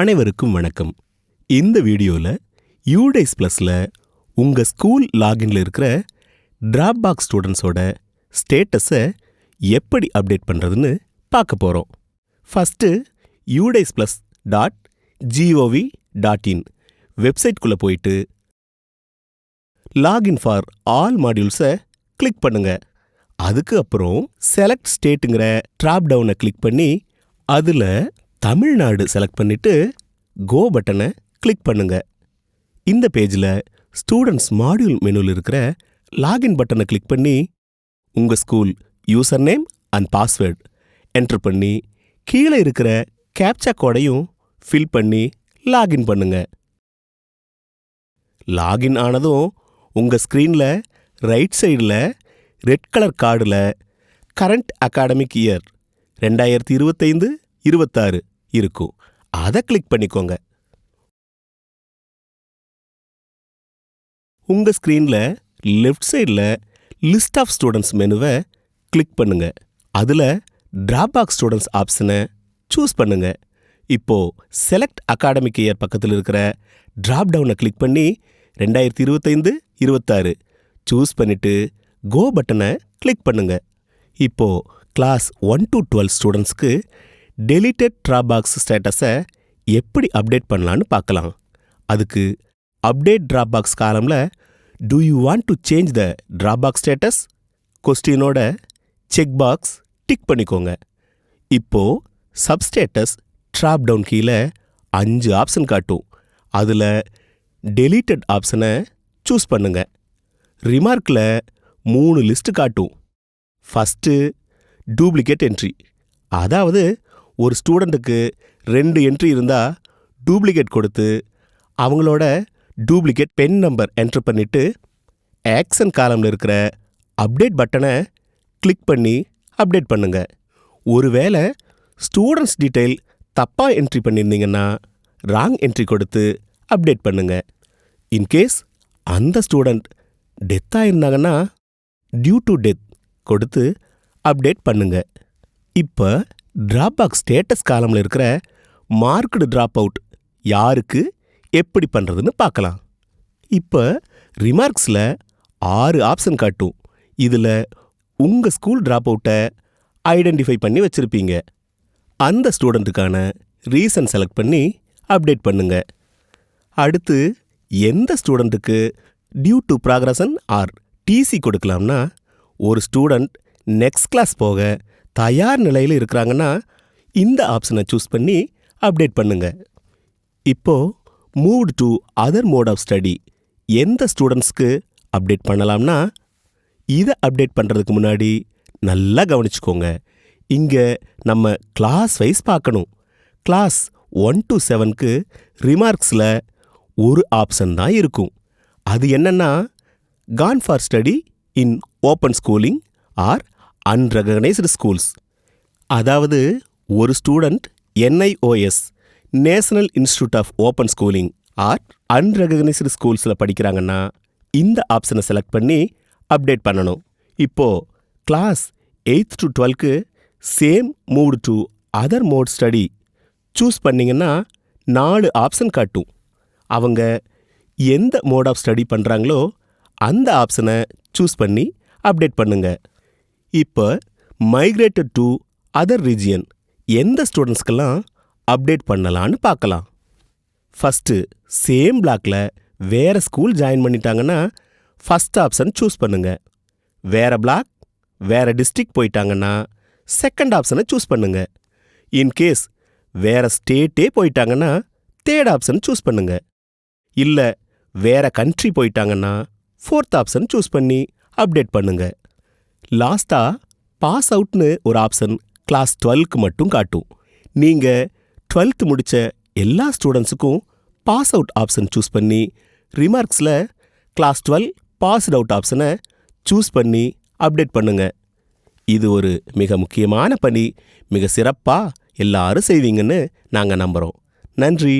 அனைவருக்கும் வணக்கம். இந்த வீடியோவில் யூடேஸ் ப்ளஸில் உங்கள் ஸ்கூல் லாகின்ல இருக்கிற ட்ராப் பாக்ஸ் ஸ்டூடெண்ட்ஸோட ஸ்டேட்டஸை எப்படி அப்டேட் பண்ணுறதுன்னு பார்க்க போகிறோம் first UDISE plus dot G O V dot in வெப்சைட்குள்ளே போயிட்டு லாகின் ஃபார் ஆல் மாடியூல்ஸை கிளிக் பண்ணுங்க. அதுக்கு அப்புறம் செலக்ட் ஸ்டேட்டுங்கிற ட்ராப் டவுனை கிளிக் பண்ணி அதில் தமிழ்நாடு செலக்ட் பண்ணிட்டு கோ பட்டனை கிளிக் பண்ணுங்க. இந்த பேஜில் ஸ்டூடெண்ட்ஸ் மாடியூல் மெனுவில் இருக்கிற லாகின் பட்டனை கிளிக் பண்ணி உங்கள் school user name and password enter பண்ணி கீழே இருக்கிற கேப்சா கோடையும் ஃபில் பண்ணி லாகின் பண்ணுங்க. லாகின் ஆனதும் உங்கள் ஸ்க்ரீனில் ரைட் சைடில் ரெட் கலர் கார்டில் கரண்ட் அகாடமிக் இயர் ரெண்டாயிரத்தி இருபத்தைந்து இருபத்தாறு இருக்கும். அதை கிளிக் பண்ணிக்கோங்க. உங்கள் ஸ்க்ரீனில் லெஃப்ட் சைடில் லிஸ்ட் ஆஃப் ஸ்டூடெண்ட்ஸ் மெனுவை கிளிக் பண்ணுங்க. அதில் ட்ராப் பாக்ஸ் ஸ்டூடெண்ட்ஸ் ஆப்ஷனை சூஸ் பண்ணுங்க. இப்போ செலக்ட் அகாடமிக் இயர் பக்கத்தில் இருக்கிற டிராப் டவுனை கிளிக் பண்ணி ரெண்டாயிரத்தி இருபத்தைந்து இருபத்தாறு சூஸ் பண்ணிட்டு கோ பட்டனை கிளிக் பண்ணுங்க. இப்போ கிளாஸ் ஒன் டு டுவெல் ஸ்டூடெண்ட்ஸ்க்கு டெலிட்டட் ட்ராபாக்ஸ் ஸ்டேட்டஸை எப்படி அப்டேட் பண்ணலான்னு பார்க்கலாம். அதுக்கு update drop box காலமில் do you want to change the dropbox status கொஸ்டினோட check box tick பண்ணிக்கோங்க. இப்போ சப்ஸ்டேட்டஸ் ட்ராப் டவுன் கீழே அஞ்சு ஆப்ஷன் காட்டும். அதில் டெலீட்டட் ஆப்ஷனை சூஸ் பண்ணுங்க. ரிமார்க்கில் மூணு லிஸ்ட் காட்டும். ஃபஸ்ட்டு டூப்ளிகேட் என்ட்ரி அதாவது ஒரு ஸ்டூடெண்ட்டுக்கு ரெண்டு என்ட்ரி இருந்தால் டூப்ளிகேட் கொடுத்து அவங்களோட டூப்ளிகேட் பென் நம்பர் என்ட்ரு பண்ணிவிட்டு ஆக்ஷன் காலமில் இருக்கிற அப்டேட் பட்டனை கிளிக் பண்ணி அப்டேட் பண்ணுங்க. ஒருவேளை ஸ்டூடெண்ட்ஸ் டீட்டெயில் தப்பாக என்ட்ரி பண்ணியிருந்தீங்கன்னா ராங் என்ட்ரி கொடுத்து அப்டேட் பண்ணுங்க. இன்கேஸ் அந்த ஸ்டூடெண்ட் டெத்தாக இருந்தாங்கன்னா டியூ டு டெத் கொடுத்து அப்டேட் பண்ணுங்க. இப்போ டிராபாக் ஸ்டேட்டஸ் காலமில் இருக்கிற மார்க்டு ட்ராப் அவுட் யாருக்கு எப்படி பண்ணுறதுன்னு பார்க்கலாம். இப்போ ரிமார்க்ஸில் ஆறு ஆப்ஷன் காட்டும். இதில் உங்கள் ஸ்கூல் ட்ராப் அவுட்டை ஐடென்டிஃபை பண்ணி வச்சுருப்பீங்க. அந்த ஸ்டூடெண்ட்டுக்கான ரீசன் செலக்ட் பண்ணி அப்டேட் பண்ணுங்க. அடுத்து எந்த ஸ்டூடெண்ட்டுக்கு due to progression or TC கொடுக்கலாம்னா ஒரு ஸ்டூடெண்ட் நெக்ஸ்ட் கிளாஸ் போக தயார் நிலையில் இருக்கிறாங்கன்னா இந்த ஆப்ஷனை சூஸ் பண்ணி அப்டேட் பண்ணுங்க. இப்போ move to other mode of study எந்த ஸ்டூடெண்ட்ஸ்க்கு அப்டேட் பண்ணலாம்னா இதை அப்டேட் பண்ணுறதுக்கு முன்னாடி நல்லா கவனிச்சுக்கோங்க. இங்கே நம்ம கிளாஸ் வைஸ் பார்க்கணும். கிளாஸ் ஒன் டு செவனுக்கு ரிமார்க்ஸில் ஒரு ஆப்ஷன் தான் இருக்கும். அது என்னன்னா gone for study in open schooling or unrecognised schools. அதாவது ஒரு student N I O S national institute of open schooling or unrecognised ஸ்கூல்ஸில் படிக்கிறாங்கன்னா இந்த ஆப்ஷனை செலக்ட் பண்ணி அப்டேட் பண்ணணும். இப்போ class eight to டுவெல்க்கு same move to other mode study choose பண்ணிங்கன்னா நாலு ஆப்ஷன் காட்டும். அவங்க எந்த மோட் ஆஃப் ஸ்டடி பண்ணுறாங்களோ அந்த ஆப்ஷனை சூஸ் பண்ணி அப்டேட் பண்ணுங்க. இப்போ மைக்ரேட்டட் டு அதர் ரீஜியன் எந்த ஸ்டூடெண்ட்ஸ்க்கெல்லாம் அப்டேட் பண்ணலான்னு பார்க்கலாம். ஃபஸ்ட்டு சேம் பிளாக்ல வேற ஸ்கூல் ஜாயின் பண்ணிட்டாங்கன்னா ஃபஸ்ட் ஆப்ஷன் சூஸ் பண்ணுங்க. வேற பிளாக் வேற டிஸ்ட்ரிக்ட் போயிட்டாங்கன்னா செகண்ட் ஆப்ஷனை சூஸ் பண்ணுங்க. இன்கேஸ் வேற ஸ்டேட்டே போயிட்டாங்கன்னா தேர்ட் ஆப்ஷன் சூஸ் பண்ணுங்க. இல்லை வேற கண்ட்ரி போயிட்டாங்கன்னா ஃபோர்த் ஆப்ஷன் சூஸ் பண்ணி அப்டேட் பண்ணுங்க. லாஸ்டா பாஸ் அவுட்னு ஒரு ஆப்ஷன் கிளாஸ் டுவெல்க்கு மட்டும் காட்டும். நீங்க டுவெல்த் முடிச்ச எல்லா ஸ்டூடெண்ட்ஸுக்கும் பாஸ் அவுட் ஆப்ஷன் சூஸ் பண்ணி ரிமார்க்ஸில் கிளாஸ் டுவெல் பாஸ்ட் அவுட் ஆப்ஷனை சூஸ் பண்ணி அப்டேட் பண்ணுங்க. இது ஒரு மிக முக்கியமான பணி மிக சிறப்பாக எல்லாரும் செய்வீங்கன்னு நாங்கள் நம்புகிறோம் நன்றி!